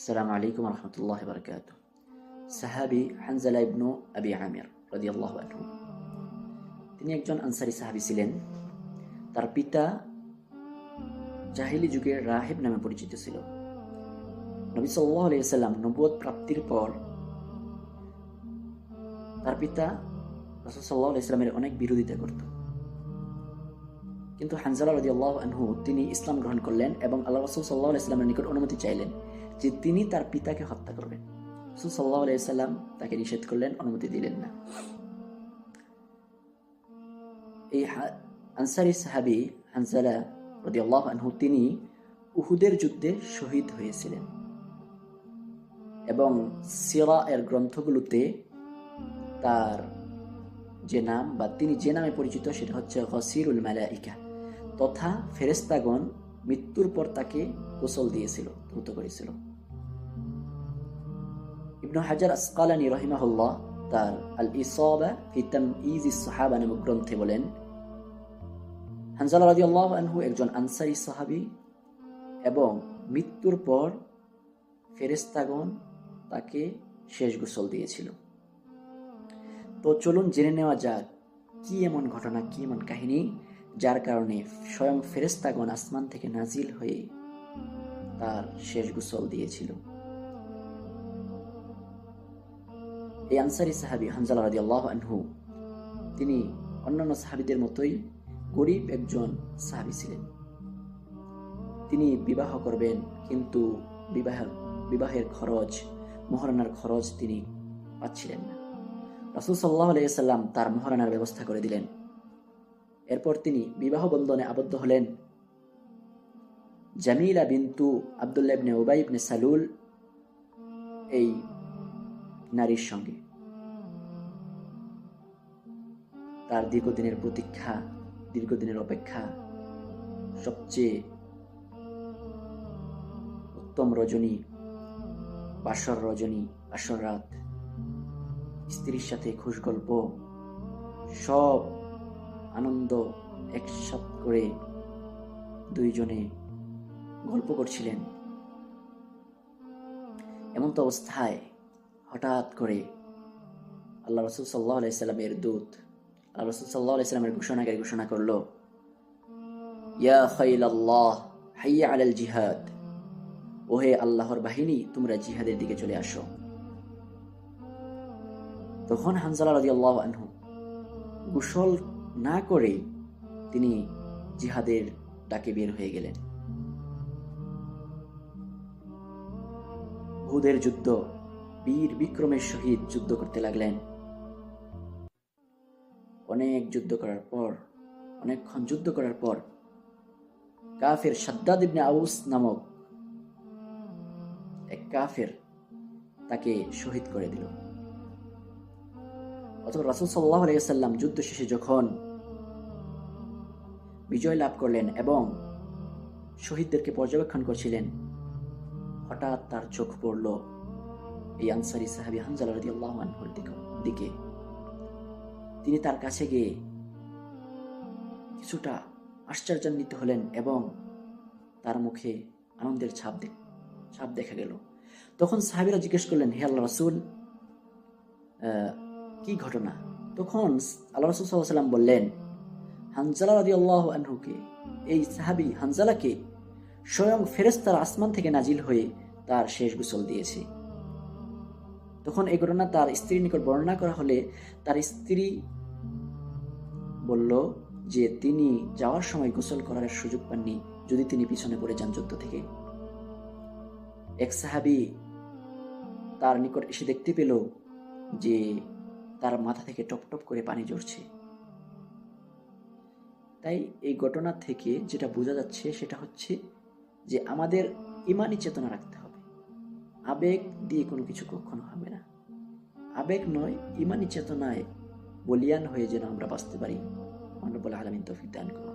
السلام عليكم ورحمة الله وبركاته সাহাবি হানজালা ইবনু আবি আমির রাদিয়াল্লাহু আনহু তিনি একজন আনসারি সাহাবি ছিলেন তার পিতা জাহিলি যুগের রাহেব নামে পরিচিত ছিল নবী সাল্লাল্লাহু আলাইহি সাল্লাম নবুয়ত প্রাপ্তির পর তার পিতা রাসূল সাল্লাল্লাহু আলাইহি সাল্লামের অনেক বিরোধিতা করত কিন্তু হানজালা রাদিয়াল্লাহু আনহু তিনি ইসলাম গ্রহণ করলেন এবং আল্লাহ রাসূল সাল্লাল্লাহু আলাইহি সাল্লামের নিকট অনুমতি চাইলেন যে তিনি তার পিতাকে হত্যা করবেন। রাসূল সাল্লাল্লাহু আলাইহি সাল্লাম তাকে নিষেধ করলেন, অনুমতি দিলেন না। এই আনসারি সাহাবি হানজালা রাদিয়াল্লাহু আনহু, তিনি উহুদের যুদ্ধে শহীদ হয়েছিলেন এবং সিরা এর গ্রন্থগুলোতে তার যে নাম বা তিনি যে নামে পরিচিত সেটা হচ্ছে গসিরুল মালাইকা তথা ফেরেস্তাগণ মৃত্যুর পর তাকে গোসল দিয়েছিল, ধৌত করেছিল। ইবনু হাজার আসকালানি রহিমাহুল্লাহ তার আল ইসাবা ফি তামইজ সাহাবা নামক গ্রন্থে বলেন, হানজালা রাদিয়াল্লাহু আনহু একজন আনসারী সাহাবী এবং মৃত্যুর পর ফেরেস্তাগণ তাকে শেষ গোসল দিয়েছিল। তো চলুন জেনে নেওয়া যাক কি এমন ঘটনা, কি এমন কাহিনী যার কারণে স্বয়ং ফেরেস্তাগণ আসমান থেকে নাজিল হয়ে তার শেষ গোসল দিয়েছিল। এই আনসারি সাহাবি হানজালা রাদি আল্লাহ আনহু, তিনি অন্যান্য সাহাবিদের মতোই গরিব একজন সাহাবি ছিলেন। তিনি বিবাহ করবেন, কিন্তু বিবাহ বিবাহের খরচ, মহারানার খরচ তিনি পাচ্ছিলেন না। রাসুল সাল্লাহ আলাইসাল্লাম তার মহারানার ব্যবস্থা করে দিলেন। এরপর তিনি বিবাহ বন্ধনে আবদ্ধ হলেন। জামিলা বিন্তু আবদুল্লাহ ইবনে ওবাই ইবনে সালুল, এই নারীর সঙ্গে। তার দীর্ঘদিনের প্রতীক্ষা, দীর্ঘদিনের অপেক্ষা সবচেয়ে উত্তম রজনী, বাসর রজনী, বাসর রাত, স্ত্রীর সাথে খুশ গল্প, সব আনন্দ একসাথ করে দুইজনে গল্প করছিলেন। এমন তো অবস্থায় হঠাৎ করে আল্লাহ রসুল সাল্লাহ আলাইসাল্লামের দূত আল্লাহ রসুল সাল্লাহ আলাইসাল্লামের ঘোষণাকারী ঘোষণা করল, ইয়া খাইল আল্লাহ হাইয়া আলাল জিহাদ। ওহে আল্লাহর বাহিনী, তোমরা জিহাদের দিকে চলে আসো। তখন হানজালা রাজি আল্লাহ আনহু গোসল না করেই তিনি জিহাদের ডাকে বের হয়ে গেলেন। উহুদের যুদ্ধ, বীর বিক্রমের সহিত যুদ্ধ করতে লাগলেন। অনেক যুদ্ধ করার পর, অনেকক্ষণ যুদ্ধ করার পর, কাফের সাদ্দাদ ইবনে আউস নামক এক কাফের তাকে শহীদ করে দিল। অথবা রাসুল সাল্লাহ আলাইসাল্লাম যুদ্ধ শেষে যখন বিজয় লাভ করলেন এবং শহীদদেরকে পর্যবেক্ষণ করছিলেন, হঠাৎ তার চোখ পড়ল এই আনসারি সাহাবি হানজালা রাদি আল্লাহ দিকে। তিনি তার কাছে গিয়ে কিছুটা আশ্চর্যান্বিত হলেন এবং তার মুখে আনন্দের ছাপ ছাপ দেখা গেল। তখন সাহাবিরা জিজ্ঞেস করলেন, হে আল্লাহ রসুল কি ঘটনা? তখন আল্লাহ রসুল সাল্লাম বললেন, হানজালা রাদি আল্লাহ আনহুকে, এই সাহাবি হানজালাকে স্বয়ং ফেরেস্তার আসমান থেকে নাজিল হয়ে তার শেষ গোসল দিয়েছে। তখন এই ঘটনা তার স্ত্রীর নিকট বর্ণনা করা হলে তার স্ত্রী বলল যে তিনি যাওয়ার সময় গোসল করার সুযোগ পাননি, যদি তিনি পিছনে পড়ে যান যুদ্ধ থেকে। এক সাহাবি তার নিকট এসে দেখতে পেল যে তার মাথা থেকে টপ টপ করে পানি ঝরছে। তাই এই ঘটনা থেকে যেটা বোঝা যাচ্ছে সেটা হচ্ছে যে আমাদের ইমানি চেতনা রাখতে হবে। আবেগ দিয়ে কোনো কিছু কখনো হবে না। আবেগ নয়, ইমানি চেতনায় বলিয়ান হয়ে যেন আমরা বাঁচতে পারি। মানব আলমিন তফিক দান করুন।